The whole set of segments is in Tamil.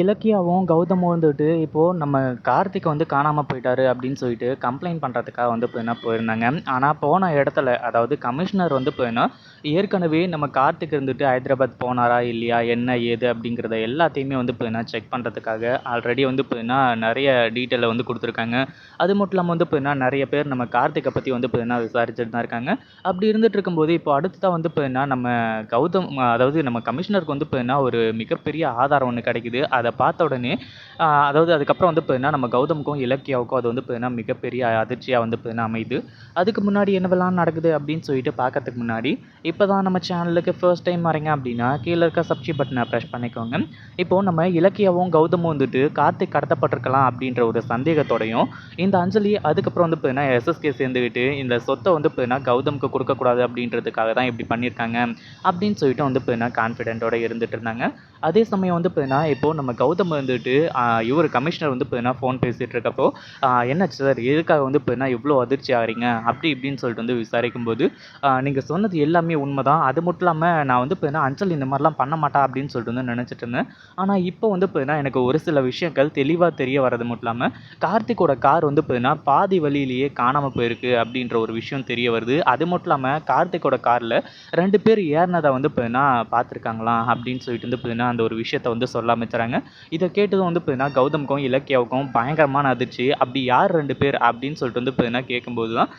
இலக்கியாவும் கௌதமும் வந்துட்டு இப்போது நம்ம கார்த்திக் வந்து காணாமல் போயிட்டாரு அப்படின்னு சொல்லிட்டு கம்ப்ளைண்ட் பண்ணுறதுக்காக வந்து போயினா போயிருந்தாங்க. ஆனால் போன இடத்துல அதாவது கமிஷனர் வந்து போயினா ஏற்கனவே நம்ம கார்த்திக் இருந்துட்டு ஹைதராபாத் போனாரா இல்லையா என்ன ஏது அப்படிங்கிறத எல்லாத்தையுமே வந்து போயினா செக் பண்ணுறதுக்காக ஆல்ரெடி வந்து போயினா நிறைய டீட்டெயிலை வந்து கொடுத்துருக்காங்க. அது மட்டும் இல்லாமல் வந்து போயினா நிறைய பேர் நம்ம கார்த்திகை பற்றி வந்து போயினா விசாரிச்சுட்டு தான் இருக்காங்க. அப்படி இருந்துட்டு இருக்கும்போது இப்போ அடுத்ததாக வந்து போயினா நம்ம கௌதம் அதாவது நம்ம கமிஷனருக்கு வந்து போயினா ஒரு மிகப்பெரிய ஆதாரம் ஒன்று கிடைக்குது. அதை பார்த்த உடனே அதாவது அதுக்கப்புறம் வந்து பார்த்தீங்கன்னா நம்ம கௌதமுக்கும் இலக்கியாவுக்கும் அது வந்து பார்த்தீங்கன்னா மிகப்பெரிய அதிர்ச்சியாக வந்து பார்த்தீங்கன்னா அமையுது. அதுக்கு முன்னாடி என்னவெல்லாம் நடக்குது அப்படின்னு சொல்லிட்டு பார்க்கறதுக்கு முன்னாடி இப்போ தான் நம்ம சேனலுக்கு ஃபர்ஸ்ட் டைம் வரீங்க அப்படின்னா கீழே இருக்க சப்ஸ்டி பட்டனை ப்ரெஷ் பண்ணிக்கோங்க. இப்போது நம்ம இலக்கியாவும் கௌதமும் வந்துட்டு கார்த்திக் கடத்தப்பட்டிருக்கலாம் அப்படின்ற ஒரு சந்தேகத்தோடையும் இந்த அஞ்சலி அதுக்கப்புறம் வந்து பார்த்தீங்கன்னா எஸ்எஸ்கே சேர்ந்துக்கிட்டு இந்த சொத்தை வந்து பார்த்தீங்கன்னா கௌதமுக்கு கொடுக்கக்கூடாது அப்படின்றதுக்காக தான் இப்படி பண்ணியிருக்காங்க அப்படின்னு சொல்லிட்டு வந்து பார்த்தீங்கன்னா கான்ஃபிடென்ட்டோட இருந்துட்டு இருந்தாங்க. அதே சமயம் வந்து பார்த்தீங்கன்னா இப்போது நம்ம கௌதம் வந்துட்டு இவர் கமிஷனர் வந்து பார்த்தீங்கன்னா ஃபோன் பேசிகிட்டு இருக்கப்போ என்னாச்சு சார் எதுக்காக வந்து பார்த்தீங்கன்னா இவ்வளோ அதிர்ச்சி ஆகிறீங்க? அப்படி இப்படின்னு சொல்லிட்டு வந்து விசாரிக்கும்போது நீங்கள் சொன்னது எல்லாமே உண்மை தான் அது மட்டும் இல்லாமல் நான் வந்து பார்த்தீங்கன்னா அஞ்சல் இந்த மாதிரிலாம் பண்ண மாட்டா அப்படின்னு சொல்லிட்டு வந்து நினச்சிட்டு இருந்தேன். ஆனால் இப்போ வந்து பார்த்தீங்கன்னா எனக்கு ஒரு சில விஷயங்கள் தெளிவாக தெரிய வர்றது மட்டும் இல்லாமல் கார்த்திக்கோட கார் வந்து பார்த்தீங்கன்னா பாதி வழியிலேயே காணாமல் போயிருக்கு அப்படின்ற ஒரு விஷயம் தெரிய வருது. அது மட்டும் இல்லாமல் கார்த்திக்கோட காரில் ரெண்டு பேர் ஏறினதை வந்து பார்த்தீங்கன்னா பார்த்துருக்காங்களாம் அப்படின்னு சொல்லிட்டு வந்து பார்த்தீங்கன்னா அந்த ஒரு விஷயத்தை வந்து சொல்ல ஆரம்பிச்சுறாங்க இதை கேட்டதும் வந்து பார்த்தீங்கன்னா கௌதமுக்கும் இலக்கியாவுக்கும் பயங்கரமான அதிர்ச்சி. அப்படி யார் ரெண்டு பேர் அப்படின்னு சொல்லிட்டு வந்து பார்த்தீங்கன்னா கேட்கும்போது தான்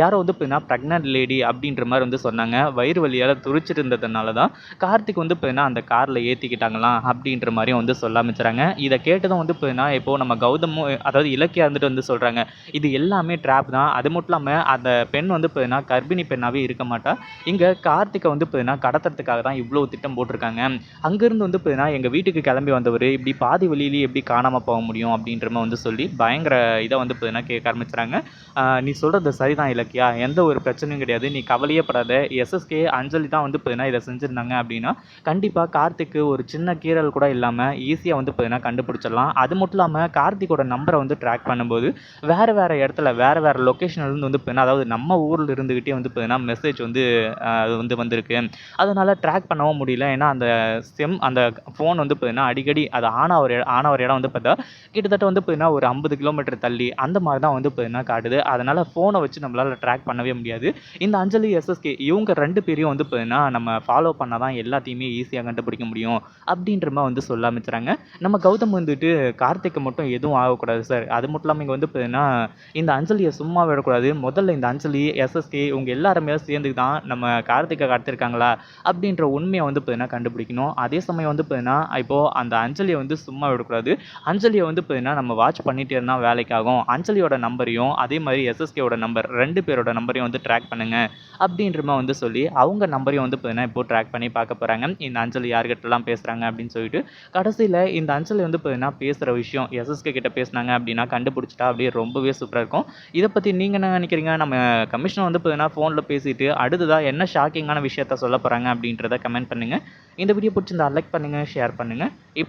யாரோ வந்து பார்த்தீங்கன்னா ப்ரெக்னென்ட் லேடி அப்படின்ற மாதிரி வந்து சொன்னாங்க. வயிறு வலியால் துரிச்சிட்டு இருந்ததுனால தான் கார்த்திக் வந்து பார்த்தீங்கன்னா அந்த காரில் ஏற்றிக்கிட்டாங்களாம் அப்படின்ற மாதிரியும் வந்து சொல்ல ஆரம்பிச்சுறாங்க. இதை கேட்டதும் வந்து பார்த்தீங்கன்னா இப்போது நம்ம கௌதமும் அதாவது இலக்கியா இருந்துட்டு வந்து சொல்கிறாங்க இது எல்லாமே ட்ராப் தான். அது மட்டும் இல்லாமல் அந்த பெண் வந்து பார்த்தீங்கன்னா கர்ப்பிணி பெண்ணாகவே இருக்க மாட்டா. இங்கே கார்த்திகை வந்து பார்த்தீங்கன்னா கடத்துறதுக்காக தான் இவ்வளோ திட்டம் போட்டிருக்காங்க. அங்கேருந்து வந்து பார்த்தீங்கன்னா எங்கள் வீட்டுக்கு கிளம்பி வந்தவர் இப்படி பாதி வழியிலேயே எப்படி காணாமல் போக முடியும் அப்படின்ற மாதிரி வந்து சொல்லி பயங்கர இதை வந்து பார்த்தீங்கன்னா கேட்க ஆரம்பிச்சுறாங்க நீ சொல்கிறது சரிதான் இலக்கியா? எந்த ஒரு பிரச்சனையும் கிடையாது. நீ கவலையே படாத. எஸ்எஸ்கே அஞ்சலி தான் வந்து பார்த்தீங்கன்னா இதை செஞ்சுருந்தாங்க அப்படின்னா கண்டிப்பாக கார்த்திக்கு ஒரு சின்ன கீறல் கூட இல்லாமல் ஈஸியாக வந்து பார்த்தீங்கன்னா கண்டுபிடிச்சிடலாம். அது மட்டும் இல்லாமல் கார்த்திக்கோட நம்பரை வந்து ட்ராக் பண்ணும்போது வேறு வேறு இடத்துல வேறு வேறு லொக்கேஷன்லேருந்து வந்து பார்த்தீங்கன்னா அதாவது நம்ம ஊரில் இருந்துக்கிட்டே வந்து பார்த்தீங்கன்னா மெசேஜ் வந்து அது வந்து வந்திருக்கு. அதனால் ட்ராக் பண்ணவும் முடியல. ஏன்னா அந்த செம் அந்த ஃபோன் வந்து பார்த்தீங்கன்னா அடிக்கடி அது ஆன ஒரு இடம் ஒரு இடம் வந்து பார்த்தா கிட்டத்தட்ட வந்து பார்த்தீங்கன்னா ஒரு ஐம்பது கிலோமீட்டர் தள்ளி அந்த மாதிரி தான் வந்து பார்த்தீங்கன்னா காட்டுது. அதனால் ஃபோனை வச்சு நம்மளால் ட்ராக் பண்ணவே முடியாது. இந்த அஞ்சலி எஸ்எஸ்கே இவங்க ரெண்டு பேரையும் வந்து பார்த்தீங்கன்னா நம்ம ஃபாலோ பண்ணால் தான் எல்லாத்தையுமே ஈஸியாக கண்டுபிடிக்க முடியும் அப்படின்ற மாதிரி வந்து சொல்ல ஆரம்பிச்சுறாங்க. நம்ம கௌதம் வந்துட்டு கார்த்திக்கு மட்டும் எதுவும் ஆகக்கூடாது சார் அது மட்டும் இல்லாமல் இங்கே வந்து பார்த்தீங்கன்னா இந்த அஞ்சலியை சும்மா விடக்கூடாது. முதல்ல இந்த அஞ்சலி எஸ்எஸ்கே இவங்க எல்லாருமே சேர்ந்து தான் நம்ம கார்த்திகை கடத்திருக்காங்களா அப்படின்ற உண்மையை வந்து பார்த்தீங்கன்னா கண்டுபிடிக்கணும். அதே சமயம் வந்து பார்த்தீங்கன்னா இப்போது அந்த அஞ்சலியை வந்து சும்மா விடக்கூடாது. அஞ்சலியை வந்து பார்த்தீங்கன்னா நம்ம வாட்ச் பண்ணிகிட்டே இருந்தால் வேலைக்காகும். அஞ்சலியோட நம்பரையும் அதே மாதிரி எஸ்எஸ்கேவோட நம்பர் ரெண்டு பேரோட நம்பரையும் வந்து ட்ராக் பண்ணுங்கள் அப்படின்ற மாதிரி வந்து சொல்லி அவங்க நம்பரையும் வந்து பார்த்தீங்கன்னா இப்போ ட்ராக் பண்ணி பார்க்க போகிறாங்க இந்த அஞ்சலி யார்கிட்டலாம் பேசுகிறாங்க அப்படின்னு சொல்லிட்டு கடைசியில் இந்த அஞ்சலி வந்து பார்த்தீங்கன்னா பேசுகிற விஷயம் எஸ்எஸ்கே கிட்ட பேசுனாங்க அப்படின்னா கண்டுபிடிச்சிட்டா அப்படியே ரொம்பவே சூப்பராக இருக்கும். இதை பற்றி நீங்கள் என்ன நினைக்கிறீங்க? நம்ம கமிஷனர் வந்து பார்த்தீங்கன்னா ஃபோனில் பேசிட்டு அடுத்ததாக என்ன ஷாக்கிங்கான விஷயத்த சொல்ல போகிறாங்க அப்படின்றத கமெண்ட் பண்ணுங்கள் இந்த வீடியோ பிடிச்சிருந்தா லைக் பண்ணுங்கள் ஷேர் பண்ணுங்கள்